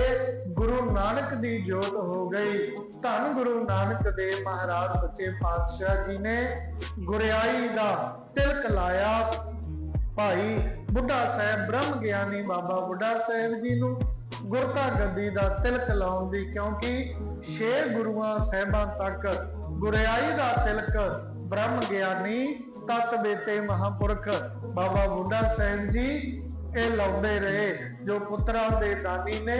ਗੁਰੂ ਨਾਨਕ ਦੀ ਜੋਤ ਹੋ ਗਈ। ਧੰਨ ਗੁਰੂ ਨਾਨਕ ਦੇਵ ਮਹਾਰਾਜ, ਸੱਚੇ ਪਾਤਸ਼ਾਹ ਜੀ ਨੇ ਗੁਰਿਆਈ ਦਾ ਤਿਲਕ ਲਾਇਆ। ਭਾਈ ਬੁੱਢਾ ਸਾਹਿਬ ਬ੍ਰਹਮ ਗਿਆਨੀ ਬਾਬਾ ਬੁੱਢਾ ਸਾਹਿਬ ਜੀ ਨੂੰ ਗੁਰਤਾ ਗੱਦੀ ਦਾ ਤਿਲਕ ਲਾਉਣ ਦੀ, ਕਿਉਂਕਿ ਛੇ ਗੁਰੂਆਂ ਸਾਹਿਬਾਂ ਤੱਕ ਗੁਰਿਆਈ ਦਾ ਤਿਲਕ ਬ੍ਰਹਮ ਗਿਆਨੀ ਤਤ ਬੇਤੇ ਮਹਾਪੁਰਖ ਬਾਬਾ ਬੁੱਢਾ ਸਾਹਿਬ ਜੀ ਇਹ ਲਾਉਂਦੇ ਰਹੇ, ਜੋ ਪੁੱਤਰਾਂ ਦੇ ਦਾਨੀ ਨੇ,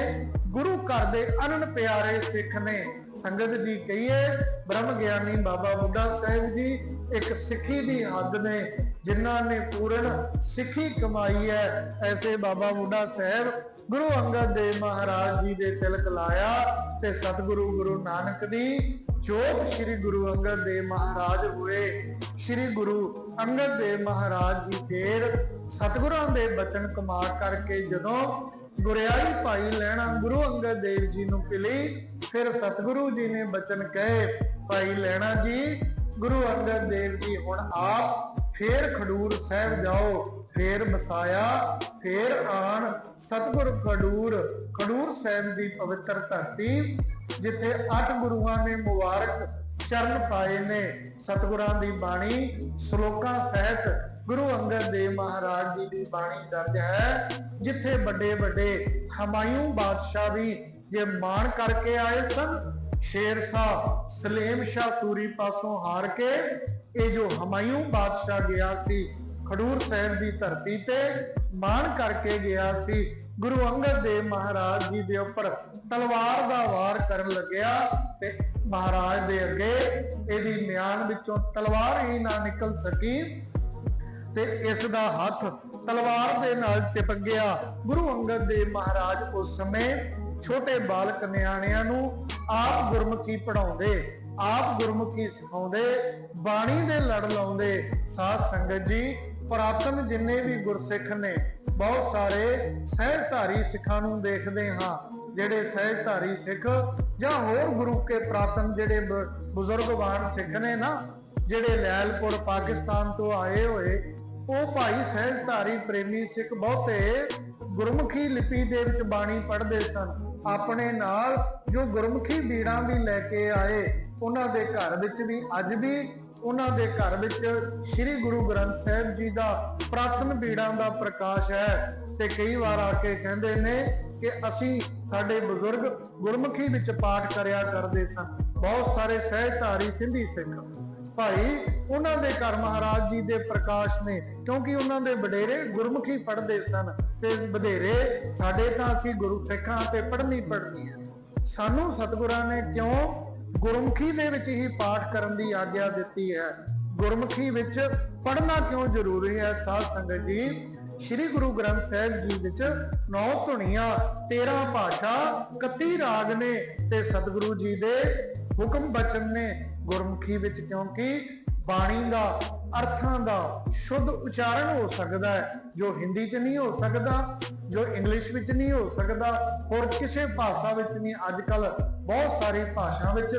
ਗੁਰੂ ਘਰ ਦੇ ਅਨਨ ਪਿਆਰੇ ਸਿੱਖ ਨੇ। ਸੰਗਤ ਜੀ ਕਹੀਏ ਬ੍ਰਹਮ ਗਿਆਨੀ ਬਾਬਾ ਬੁੱਢਾ ਸਾਹਿਬ ਜੀ ਇੱਕ ਸਿੱਖੀ ਦੀ ਹੱਦ ਨੇ ਜਿਨ੍ਹਾਂ ਨੇ ਪੂਰਨ ਸਿੱਖੀ ਕਮਾਈ ਹੈ, ਐਸੇ ਬਾਬਾ ਬੁੱਢਾ ਸਾਹਿਬ ਗੁਰੂ ਅੰਗਦ ਦੇਵ ਮਹਾਰਾਜ ਜੀ ਦੇ ਤਿਲਕ ਲਾਇਆ ਤੇ ਸਤਿਗੁਰੂ ਗੁਰੂ ਨਾਨਕ ਦੀ ਜੋਤ ਸ੍ਰੀ ਗੁਰੂ ਅੰਗਦ ਦੇਵ ਮਹਾਰਾਜ ਹੋਏ। ਸ੍ਰੀ ਗੁਰੂ ਅੰਗਦ ਦੇਵ ਮਹਾਰਾਜ ਜੀ ਫੇਰ ਸਤਿਗੁਰਾਂ ਦੇ ਬਚਨ ਕਮਾ ਕਰਕੇ ਜਦੋਂ ਗੁਰਿਆਈ ਭਾਈ ਲੈਣਾ ਗੁਰੂ ਅੰਗਦ ਦੇਵ ਜੀ ਨੂੰ ਪਿਲੀ, ਫਿਰ ਸਤਿਗੁਰੂ ਜੀ ਨੇ ਬਚਨ ਕਹੇ, ਭਾਈ ਲੈਣਾ ਜੀ, ਗੁਰੂ ਅੰਗਦ ਦੇਵ ਜੀ ਹੁਣ ਆਪ ਫੇਰ ਖਡੂਰ ਸਾਹਿਬ ਜਾਓ, ਫੇਰ ਬਸਾਇਆ ਫੇਰ ਆਣ ਸਤਿਗੁਰ ਖਡੂਰ ਖਡੂਰ ਸਾਹਿਬ ਦੀ ਪਵਿੱਤਰ ਧਰਤੀ, ਜਿੱਥੇ ਅੱਠ ਗੁਰੂਆਂ ਨੇ ਮੁਬਾਰਕ ਚਰਨ ਪਾਏ ਨੇ ਸਤਿਗੁਰਾਂ ਦੀ ਬਾਣੀ, ਸ਼ਲੋਕਾਂ ਸਹਿਤ ਗੁਰੂ ਅੰਗਦ ਦੇਵ ਮਹਾਰਾਜ ਜੀ ਦੀ ਬਾਣੀ ਦਰਜ ਹੈ, ਜਿੱਥੇ ਵੱਡੇ ਵੱਡੇ ਹਮਾਯੂ ਬਾਦਸ਼ਾਹ ਵੀ ਜੇ ਮਾਣ ਕਰਕੇ ਆਏ ਸਨ, ਸ਼ੇਰ ਸ਼ਾਹ ਸਲੇਮ ਸ਼ਾਹ ਸੂਰੀ ਪਾਸੋਂ ਹਾਰ ਕੇ ਇਹ ਜੋ ਹਮਾਯੂ ਬਾਦਸ਼ਾਹ ਗਿਆ ਸੀ, ਖਡੂਰ ਸਾਹਿਬ ਦੀ ਧਰਤੀ ਤੇ ਮਾਣ ਕਰਕੇ ਗਿਆ ਸੀ, ਗੁਰੂ ਅੰਗਦ ਦੇਵ ਮਹਾਰਾਜ ਜੀ ਦੇ ਉੱਪਰ ਤਲਵਾਰ ਦਾ ਵਾਰ ਕਰਨ ਲੱਗਿਆ ਤੇ ਮਹਾਰਾਜ ਦੇ ਅੱਗੇ ਇਹਦੀ ਮਿਆਨ ਵਿੱਚੋਂ ਤਲਵਾਰ ਹੀ ਨਾ ਨਿਕਲ ਸਕੀ ਤੇ ਇਸ ਦਾ ਹੱਥ ਤਲਵਾਰ ਦੇ ਨਾਲ ਚਿਪਕ ਗਿਆ। ਗੁਰੂ ਅੰਗਦ ਦੇਵ ਮਹਾਰਾਜ ਉਸ ਸਮੇਂ ਛੋਟੇ ਬਾਲਕ ਨਿਆਣਿਆਂ ਨੂੰ ਆਪ ਗੁਰਮੁਖੀ ਪੜਾਉਂਦੇ ਆਪ ਗੁਰਮੁਖੀ ਸਿਖਾਉਂਦੇ, ਬਾਣੀ ਦੇ ਲੜ ਲਾਉਂਦੇ। ਸਾਧ ਸੰਗਤ ਜੀ, ਪ੍ਰਾਤਨ ਜਿੰਨੇ ਵੀ ਗੁਰਸਿੱਖ ਨੇ, ਬਹੁਤ ਸਾਰੇ ਸਹਿਜਧਾਰੀ ਸਿੱਖਾਂ ਨੂੰ ਦੇਖਦੇ ਹਾਂ। ਜਿਹੜੇ ਸਹਿਜਧਾਰੀ ਸਿੱਖ ਜਾਂ ਹੋਰ ਗੁਰੂ ਕੇ ਪ੍ਰਾਤਨ ਜਿਹੜੇ ਬਜ਼ੁਰਗਵਾਨ ਸਿੱਖ ਨੇ ਨਾ, ਜਿਹੜੇ ਲੈਲਪੁਰ, ਪਾਕਿਸਤਾਨ ਤੋਂ ਆਏ ਹੋਏ, ਉਹ ਭਾਈ ਸਹਿਜਧਾਰੀ ਪ੍ਰੇਮੀ ਸਿੱਖ ਬਹੁਤੇ ਗੁਰਮੁਖੀ ਲਿਪੀ ਦੇ ਵਿੱਚ ਬਾਣੀ ਪੜ੍ਹਦੇ ਸਨ। ਆਪਣੇ ਨਾਲ ਜੋ ਗੁਰਮੁਖੀ ਬੀੜਾਂ ਵੀ ਲੈ ਕੇ ਆਏ ਉਹਨਾਂ ਦੇ ਘਰ ਵਿੱਚ ਵੀ, ਅੱਜ ਵੀ ਉਹਨਾਂ ਦੇ ਘਰ ਵਿੱਚ ਸ੍ਰੀ ਗੁਰੂ ਗ੍ਰੰਥ ਸਾਹਿਬ ਜੀ ਦਾ ਪ੍ਰਾਤਨ ਬੀੜਾਂ ਦਾ ਪ੍ਰਕਾਸ਼ ਹੈ ਤੇ ਕਈ ਵਾਰ ਆ ਕੇ ਕਹਿੰਦੇ ਨੇ ਕਿ ਅਸੀਂ ਸਾਡੇ ਬਜ਼ੁਰਗ ਗੁਰਮੁਖੀ ਵਿੱਚ ਪਾਠ ਕਰਿਆ ਕਰਦੇ ਸਨ। ਬਹੁਤ ਸਾਰੇ ਸਹਿਜਧਾਰੀ ਸਿੰਧੀ ਸਿੱਖ ਭਾਈ ਉਹਨਾਂ ਦੇ ਘਰ ਮਹਾਰਾਜ ਜੀ ਦੇ ਪ੍ਰਕਾਸ਼ ਨੇ, ਕਿਉਂਕਿ ਉਹਨਾਂ ਦੇ ਵਡੇਰੇ ਗੁਰਮੁਖੀ ਪੜ੍ਹਦੇ ਸਨ ਤੇ ਵਧੇਰੇ ਸਾਡੇ ਤਾਂ ਅਸੀਂ ਗੁਰੂ ਸਿੱਖਾਂ ਤੇ ਪੜ੍ਹਨੀ ਪੜ੍ਹਨੀ ਹੈ। ਸਾਨੂੰ ਸਤਿਗੁਰਾਂ ਨੇ ਕਿਉਂ ਗੁਰਮੁਖੀ ਦੇ ਵਿੱਚ ਹੀ ਪਾਠ ਕਰਨ ਦੀ ਆਗਿਆ ਦਿੱਤੀ ਹੈ। ਗੁਰਮੁਖੀ ਵਿੱਚ ਪੜ੍ਹਨਾ ਕਿਉਂ ਜ਼ਰੂਰੀ ਹੈ? ਸਾਧ ਸੰਗਤ ਜੀ, ਸ੍ਰੀ ਗੁਰੂ ਗ੍ਰੰਥ ਸਾਹਿਬ ਜੀ ਵਿੱਚ 9 ਧੁਨੀਆਂ 13 ਭਾਸ਼ਾ 31 ਰਾਗ ਨੇ ਤੇ ਸਤਿਗੁਰੂ ਜੀ ਦੇ ਹੁਕਮ ਬਚਨ ਨੇ ਗੁਰਮੁਖੀ ਵਿੱਚ ਕਿਉਂਕਿ ਬਾਣੀ ਦਾ, ਅਰਥਾਂ ਦਾ ਸ਼ੁੱਧ ਉਚਾਰਨ ਹੋ ਸਕਦਾ ਹੈ, ਜੋ ਹਿੰਦੀ 'ਚ ਨਹੀਂ ਹੋ ਸਕਦਾ, ਜੋ ਇੰਗਲਿਸ਼ ਵਿੱਚ ਨਹੀਂ ਹੋ ਸਕਦਾ, ਹੋਰ ਕਿਸੇ ਭਾਸ਼ਾ ਵਿੱਚ ਨਹੀਂ। ਅੱਜ ਕੱਲ ਬਹੁਤ ਸਾਰੀ ਭਾਸ਼ਾ ਵਿੱਚ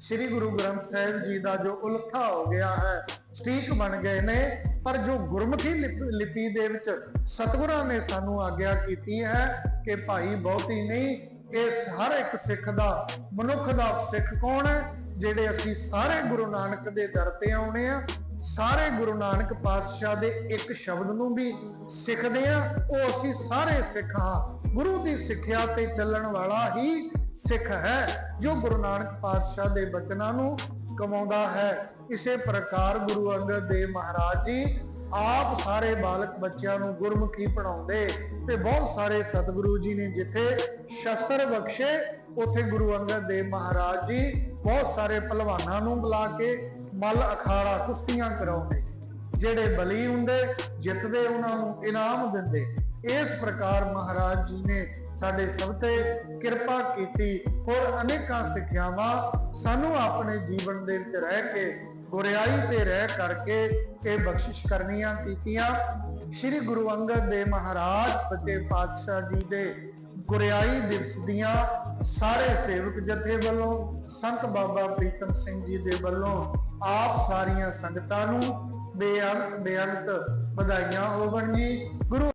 ਸ੍ਰੀ ਗੁਰੂ ਗ੍ਰੰਥ ਸਾਹਿਬ ਜੀ ਦਾ ਜੋ ਉਲਥਾ ਹੋ ਗਿਆ ਹੈ, ਸਟੀਕ ਬਣ ਗਏ ਨੇ, ਪਰ ਜੋ ਗੁਰਮੁਖੀ ਲਿਪੀ ਦੇ ਵਿੱਚ ਸਤਿਗੁਰਾਂ ਨੇ ਸਾਨੂੰ ਆਗਿਆ ਕੀਤੀ ਹੈ ਕਿ ਭਾਈ ਬਹੁਤੀ ਨਹੀਂ, ਇਸ ਹਰ ਇੱਕ ਸਿੱਖ ਦਾ, ਮਨੁੱਖ ਦਾ ਸਿੱਖ ਕੌਣ ਹੈ, ਜਿਹੜੇ ਅਸੀਂ ਸਾਰੇ ਗੁਰੂ ਨਾਨਕ ਦੇ ਦਰ ਤੇ ਆਉਣੇ ਆ, ਸਾਰੇ ਗੁਰੂ ਨਾਨਕ ਪਾਤਸ਼ਾਹ ਦੇ ਇੱਕ ਸ਼ਬਦ ਨੂੰ ਵੀ ਸਿੱਖਦੇ ਆ, ਉਹ ਅਸੀਂ ਸਾਰੇ ਸਿੱਖ ਹਾਂ, ਗੁਰੂ ਦੀ ਸਿੱਖਿਆ ਤੇ ਚੱਲਣ ਵਾਲਾ ਹੀ ਸਿੱਖ ਹੈ, ਜੋ ਗੁਰੂ ਨਾਨਕ ਪਾਤਸ਼ਾਹ ਦੇ ਬਚਨਾਂ ਨੂੰ ਕਮਾਉਂਦਾ ਹੈ। ਇਸੇ ਪ੍ਰਕਾਰ ਗੁਰੂ ਅੰਗਦ ਦੇਵ ਮਹਾਰਾਜ ਜੀ ਆਪ ਸਾਰੇ ਬਾਲਕ ਬੱਚਿਆਂ ਨੂੰ ਗੁਰਮੁਖੀ ਪੜਾਉਂਦੇ ਤੇ ਬਹੁਤ ਸਾਰੇ ਸਤਿਗੁਰੂ ਜੀ ਨੇ ਜਿੱਥੇ ਸ਼ਸਤਰ ਬਖਸ਼ੇ, ਉੱਥੇ ਗੁਰੂ ਅੰਗਦ ਦੇਵ ਮਹਾਰਾਜ ਜੀ ਬਹੁਤ ਸਾਰੇ ਪਹਿਲਵਾਨਾਂ ਨੂੰ ਬੁਲਾ ਕੇ ਮੱਲ, ਅਖਾੜਾ, ਕੁਸ਼ਤੀਆਂ ਕਰਾਉਂਦੇ। ਜਿਹੜੇ ਬਲੀ ਹੁੰਦੇ, ਜਿੱਤਦੇ ਉਹਨਾਂ ਨੂੰ ਇਨਾਮ ਦਿੰਦੇ। ਇਸ ਪ੍ਰਕਾਰ ਮਹਾਰਾਜ ਜੀ ਨੇ ਸਾਡੇ ਸਭ ਤੇ ਕਿਰਪਾ ਕੀਤੀ, ਹੋਰ ਅਨੇਕਾਂ ਸਿੱਖਿਆਵਾਂ ਸਾਨੂੰ ਆਪਣੇ ਜੀਵਨ ਦੇ ਵਿੱਚ ਰਹਿ ਕੇ, ਗੁਰਿਆਈ ਤੇ ਰਹਿ ਕਰਕੇ ਇਹ ਬਖਸ਼ਿਸ਼ ਕਰਨੀਆਂ ਕੀਤੀਆਂ। ਸ੍ਰੀ ਗੁਰੂ ਅੰਗਦ ਦੇਵ ਮਹਾਰਾਜ ਸੱਚੇ ਪਾਤਸ਼ਾਹ ਜੀ ਦੇ ਗੁਰਿਆਈ ਦਿਵਸ ਦੀਆਂ ਸਾਰੇ ਸੇਵਕ ਜਥੇ ਵੱਲੋਂ, ਸੰਤ ਬਾਬਾ ਪ੍ਰੀਤਮ ਸਿੰਘ ਜੀ ਦੇ ਵੱਲੋਂ ਆਪ ਸਾਰੀਆਂ ਸੰਗਤਾਂ ਨੂੰ ਬੇਅੰਤ ਬੇਅੰਤ ਵਧਾਈਆਂ ਹੋਵਣ ਜੀ। ਗੁਰੂ